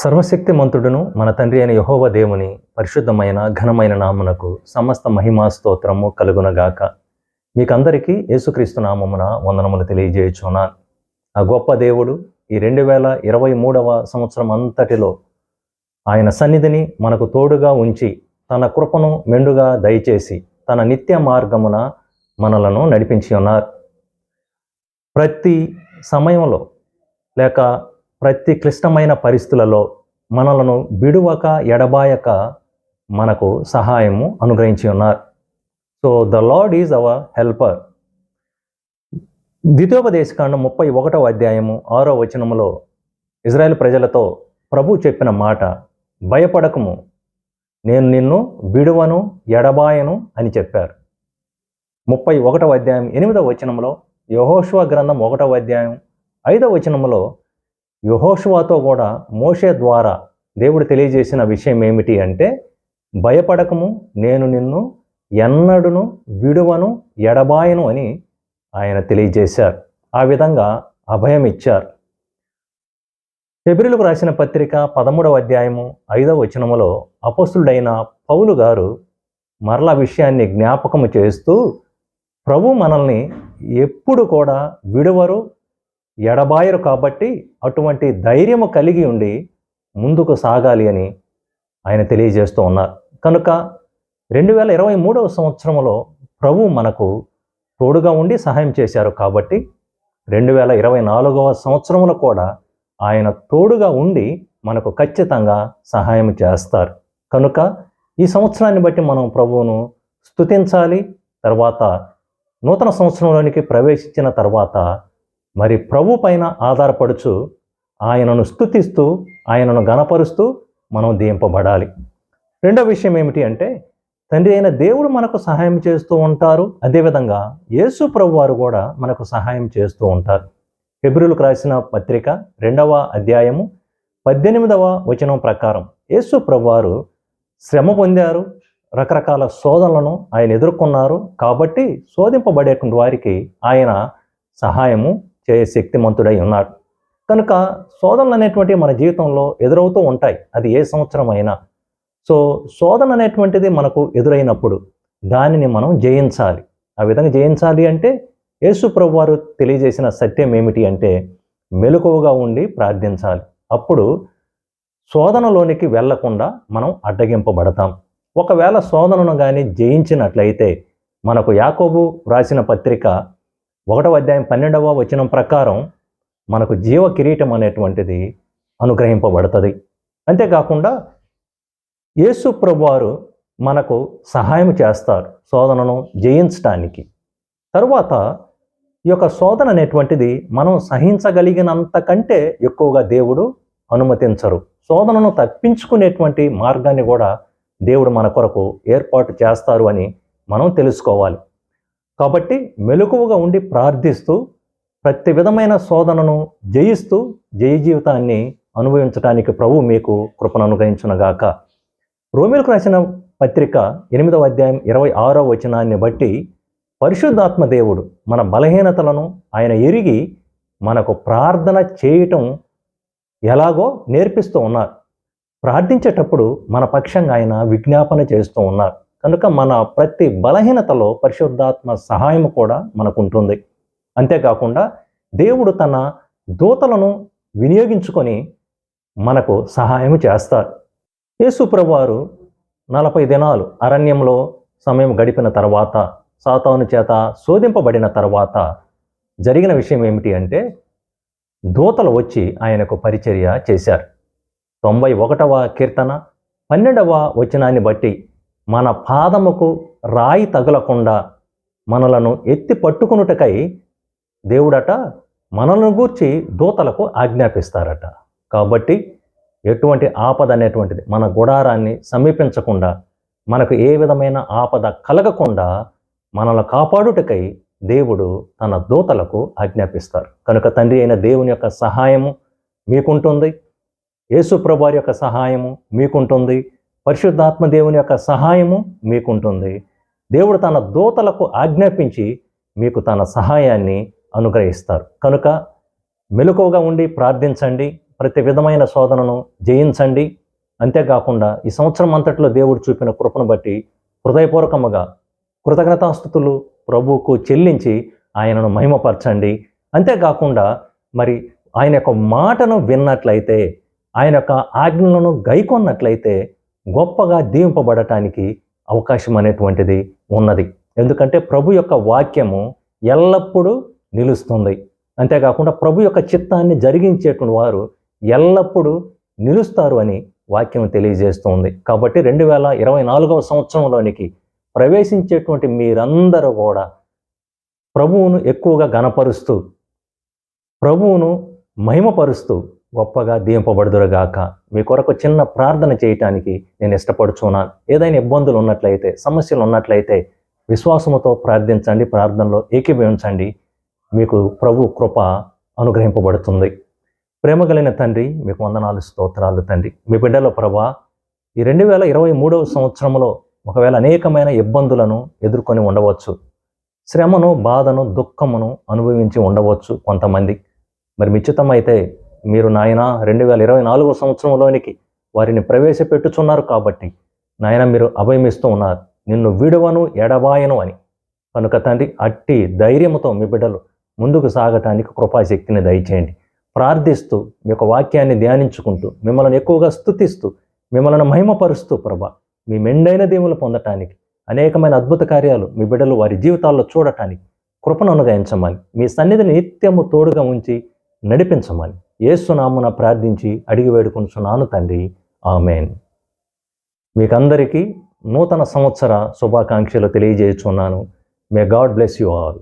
సర్వశక్తిమంతుడును మన తండ్రి అయిన యహోవ దేవుని పరిశుద్ధమైన ఘనమైన నామునకు సమస్త మహిమా స్తోత్రము కలుగునగాక. మీకందరికీ యేసుక్రీస్తు నామమున వందనములు తెలియజేయుచున్నాను ఆ గొప్ప దేవుడు ఈ రెండు వేల ఇరవై మూడవ సంవత్సరం అంతటిలో ఆయన సన్నిధిని మనకు తోడుగా ఉంచి తన కృపను మెండుగా దయచేసి తన నిత్య మార్గమున మనలను నడిపించి ఉన్నారు. ప్రతి సమయంలో లేక ప్రతి క్లిష్టమైన పరిస్థితులలో మనలను విడువక ఎడబాయక మనకు సహాయము అనుగ్రహించి ఉన్నారు. So the lord is our helper ద్వితీయోపదేశకాండం ముప్పై ఒకటవ అధ్యాయము ఆరో వచనములో ఇజ్రాయెల్ ప్రజలతో ప్రభు చెప్పిన మాట భయపడకము. నేను నిన్ను విడువను ఎడబాయను అని చెప్పారు. ముప్పై ఒకటవ అధ్యాయం ఎనిమిదవ వచనంలో యహోష్వ గ్రంథం ఒకటవ అధ్యాయం ఐదవ వచనంలో యహోషువాతో కూడా మోషే ద్వారా దేవుడు తెలియజేసిన విషయం ఏమిటి అంటే భయపడకము నేను నిన్ను ఎన్నడును విడువను ఎడబాయను అని ఆయన తెలియజేశారు. ఆ విధంగా అభయం ఇచ్చారు. ఫిబ్రిలకు రాసిన పత్రిక పదమూడవ అధ్యాయము ఐదవ వచనములో అపస్తుడైన పౌలు గారు మరల విషయాన్ని జ్ఞాపకము చేస్తూ ప్రభు మనల్ని ఎప్పుడు కూడా విడువరు ఎడబాయరు కాబట్టి అటువంటి ధైర్యము కలిగి ఉండి ముందుకు సాగాలి అని ఆయన తెలియజేస్తూ ఉన్నారు. కనుక రెండు వేల ఇరవై మూడవ సంవత్సరంలో ప్రభు మనకు తోడుగా ఉండి సహాయం చేశారు కాబట్టి రెండు వేల ఇరవై నాలుగవ సంవత్సరంలో కూడా ఆయన తోడుగా ఉండి మనకు ఖచ్చితంగా సహాయం చేస్తారు. కనుక ఈ సంవత్సరాన్ని బట్టి మనం ప్రభువును స్తుతించాలి తర్వాత నూతన సంవత్సరంలోనికి ప్రవేశించిన తర్వాత మరి ప్రభు పైన ఆధారపడుచు ఆయనను స్తుతిస్తూ ఆయనను గణపరుస్తూ మనం దీంపబడాలి రెండో విషయం ఏమిటి అంటే తండ్రి అయిన దేవుడు మనకు సహాయం చేస్తూ ఉంటారు. అదేవిధంగా యేసు ప్రభు వారు కూడా మనకు సహాయం చేస్తూ ఉంటారు. ఫిబ్రిలకు రాసిన పత్రిక రెండవ అధ్యాయము పద్దెనిమిదవ వచనం ప్రకారం యేసు ప్రభు వారు శ్రమ పొందారు రకరకాల శోధనలను ఆయన ఎదుర్కొన్నారు. కాబట్టి శోధింపబడేటువంటి వారికి ఆయన సహాయము చేయ శక్తిమంతుడై ఉన్నాడు. కనుక శోధనలు అనేటువంటివి మన జీవితంలో ఎదురవుతూ ఉంటాయి. అది ఏ సంవత్సరం అయినా సో శోధన అనేటువంటిది మనకు ఎదురైనప్పుడు దానిని మనం జయించాలి. ఆ విధంగా జయించాలి అంటే యేసు ప్రభువారు తెలియజేసిన సత్యం ఏమిటి అంటే మెలకువగా ఉండి ప్రార్థించాలి. అప్పుడు శోధనలోనికి వెళ్ళకుండా మనం అడ్డగింపబడతాం. ఒకవేళ శోధనను కానీ జయించినట్లయితే మనకు యాకోబు రాసిన పత్రిక ఒకటవ అధ్యాయం పన్నెండవ వచనం ప్రకారం మనకు జీవ కిరీటం అనేటువంటిది అనుగ్రహింపబడుతుంది. అంతేకాకుండా యేసు ప్రభువారు మనకు సహాయం చేస్తారు శోధనను జయించటానికి తరువాత ఈ యొక్క శోధన అనేటువంటిది మనం సహించగలిగినంత కంటే ఎక్కువగా దేవుడు అనుమతించరు. శోధనను తప్పించుకునేటువంటి మార్గాన్ని కూడా దేవుడు మన కొరకు ఏర్పాటు చేస్తారు అని మనం తెలుసుకోవాలి. కాబట్టి మెలకువగా ఉండి ప్రార్థిస్తూ ప్రతి విధమైన శోధనను జయిస్తూ జయ జీవితాన్ని అనుభవించడానికి ప్రభు మీకు కృపను అనుగ్రహించునగాక. రోమిలకు రాసిన పత్రిక ఎనిమిదవ అధ్యాయం ఇరవై ఆరో వచనాన్ని బట్టి పరిశుద్ధాత్మ దేవుడు మన బలహీనతలను ఆయన ఎరిగి మనకు ప్రార్థన చేయటం ఎలాగో నేర్పిస్తూ ఉన్నారు. ప్రార్థించేటప్పుడు మన పక్షంగా ఆయన విజ్ఞాపన చేస్తూ ఉన్నారు. కనుక మన ప్రతి బలహీనతలో పరిశుద్ధాత్మ సహాయం కూడా మనకు ఉంటుంది అంతేకాకుండా దేవుడు తన దూతలను వినియోగించుకొని మనకు సహాయం చేస్తారు యేసుప్రభు నలభై దినాలు అరణ్యంలో సమయం గడిపిన తర్వాత సాతాను చేత శోధింపబడిన తర్వాత జరిగిన విషయం ఏమిటి అంటే దూతలు వచ్చి ఆయనకు పరిచర్య చేశారు. తొంభై ఒకటవ కీర్తన పన్నెండవ వచనాన్ని బట్టి మన పాదముకు రాయి తగలకుండా మనలను ఎత్తి పట్టుకునుటకై దేవుడట మనలను గూర్చి దూతలకు ఆజ్ఞాపిస్తారట. కాబట్టి ఎటువంటి ఆపద అనేటువంటిది మన గుడారాన్ని సమీపించకుండా మనకు ఏ విధమైన ఆపద కలగకుండా మనల్ని కాపాడుటకై దేవుడు తన దూతలకు ఆజ్ఞాపిస్తారు. కనుక తండ్రి అయిన దేవుని యొక్క సహాయము మీకుంటుంది యేసుప్రభు యొక్క సహాయము మీకుంటుంది పరిశుద్ధాత్మ దేవుని యొక్క సహాయము మీకుంటుంది. దేవుడు తన దూతలకు ఆజ్ఞాపించి మీకు తన సహాయాన్ని అనుగ్రహిస్తారు. కనుక మెలకువగా ఉండి ప్రార్థించండి. ప్రతి విధమైన శోధనను జయించండి. అంతేకాకుండా ఈ సంవత్సరం అంతట్లో దేవుడు చూపిన కృపను బట్టి హృదయపూర్వకముగా కృతజ్ఞతాస్థుతులు ప్రభువుకు చెల్లించి ఆయనను మహిమపరచండి. అంతేకాకుండా మరి ఆయన యొక్క మాటను విన్నట్లయితే ఆయన యొక్క ఆజ్ఞలను గైకొన్నట్లయితే గొప్పగా దీవింపబడటానికి అవకాశం అనేటువంటిది ఉన్నది. ఎందుకంటే ప్రభు యొక్క వాక్యము ఎల్లప్పుడూ నిలుస్తుంది. అంతేకాకుండా ప్రభు యొక్క చిత్తాన్ని జరిగించేటువంటి వారు ఎల్లప్పుడూ నిలుస్తారు అని వాక్యం తెలియజేస్తుంది. కాబట్టి రెండు వేల ఇరవై నాలుగవ సంవత్సరంలోనికి ప్రవేశించేటువంటి మీరందరూ కూడా ప్రభువును ఎక్కువగా గణపరుస్తూ ప్రభువును మహిమపరుస్తూ గొప్పగా దీంపబడుదురుగాక మీ కొరకు చిన్న ప్రార్థన చేయటానికి నేను ఇష్టపడుచున్నాను. ఏదైనా ఇబ్బందులు ఉన్నట్లయితే సమస్యలు ఉన్నట్లయితే విశ్వాసముతో ప్రార్థించండి ప్రార్థనలో ఏకీభవించండి. మీకు ప్రభు కృప అనుగ్రహింపబడుతుంది. ప్రేమ కలిగిన తండ్రి మీకు వందనాలు స్తోత్రాలు తండ్రి. మీ బిడ్డలో ప్రభా ఈ రెండు వేల ఇరవై మూడవ సంవత్సరంలో ఒకవేళ అనేకమైన ఇబ్బందులను ఎదుర్కొని ఉండవచ్చు. శ్రమను బాధను దుఃఖమును అనుభవించి ఉండవచ్చు కొంతమంది. మరి మిచ్చితమైతే మీరు నాయన రెండు వేల ఇరవై నాలుగో సంవత్సరంలోనికి వారిని ప్రవేశపెట్టుచున్నారు కాబట్టి నాయన మీరు అభయమిస్తూ ఉన్నారు. నిన్ను విడువను ఎడబాయను అని. కనుక తండ్రి అట్టి ధైర్యముతో మీ బిడ్డలు ముందుకు సాగటానికి కృపాశక్తిని దయచేయండి. ప్రార్థిస్తూ మీ యొక్క వాక్యాన్ని ధ్యానించుకుంటూ మిమ్మల్ని ఎక్కువగా స్థుతిస్తూ మిమ్మల్ని మహిమపరుస్తూ ప్రభా మీ మెండైన దేవులు పొందటానికి అనేకమైన అద్భుత కార్యాలు మీ బిడ్డలు వారి జీవితాల్లో చూడటానికి కృపను అనుగ్రహించమని మీ సన్నిధిని నిత్యము తోడుగా ఉంచి నడిపించమని. ఏసునామున ప్రార్థించి అడిగి వేడుకుంటున్నాను తండ్రి. ఆమెన్. మీకందరికీ నూతన సంవత్సర శుభాకాంక్షలు తెలియజేస్తున్నాను may god bless you all.